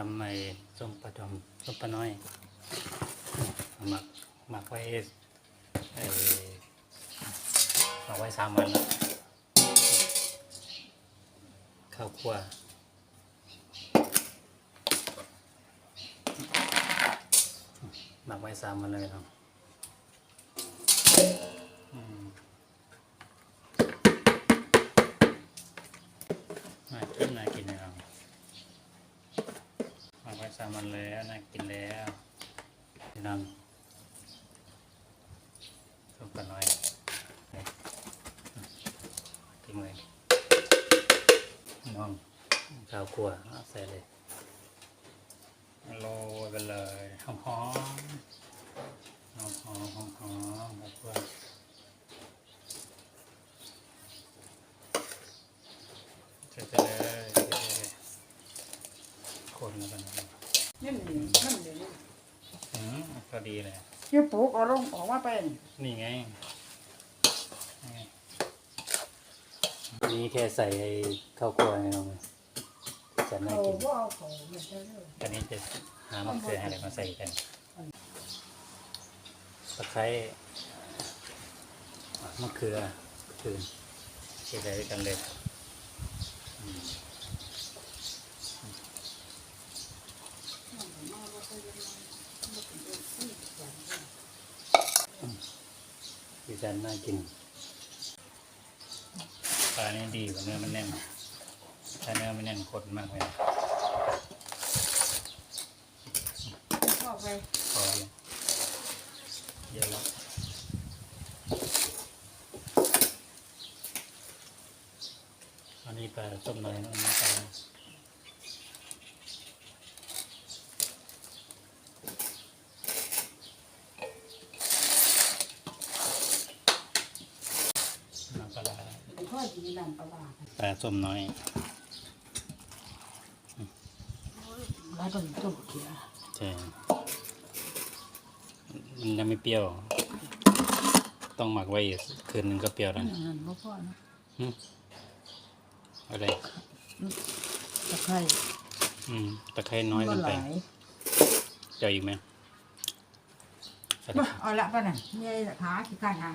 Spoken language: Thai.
ทำไอ้ส้มปลาดอมส้มปลาน้อยหมักหมักไว้ไอ้หมักไว้สามวันข้าวคั่วหมักไว้สามวันเลยครับอืมน่ากินน่ากิน นะครับมาไว้สามันแล้วน่ากินแล้วพี่น้องส้มปลาน้อยนี่กินเลยน้องข้าวคั่วใส่เลยโรยไปเลยหอมหอมหอมหอมหอมหอมข้าวคั่วใส่ไปเลยคนกัน นะครับนี่มันนั่นเดี๋ยวนี้อืมพอดีเลยยูปลูกเอาลงออกมาเป็นนี่ไงนี่ไงนี่แค่ใส่ไอ้ข้าวคั่วให้น้องจะน่าเขากิน ว่าเอาเขาไม่ใช่เลยตอนนี้จะหามะเขือให้อะไรมาใส่กันตะไคร้มะเขือคืนใส่ใส่ด้วยกันเลยอืมดี จันน่ากินปลานี่ดีกว่าเนื้อมันแน่นถ้าเนื้อมันแน่นข้นมากเลยเข้าไปพอเลยเยอะแล้วอันนี้ปลาต้มน้อยนะอันนี้ปลา ลาร้าพ่อจีนำปลาร้าปลาส้มน้อยแล้วก็ต้มเขียวใช่มันยังไม่เปรี้ยว ต้องหมักไว้อีกคืนนึงก็เปรี้ยวแล้วนั่นบ่พ่อนะหึอะไร ตะไคร้อืมตะไคร้น้อยบ่เกินหไปลายเจียวอีกไหมใส่บ่เอาละป่ะน่ะนี่ขาขี้ข้านหา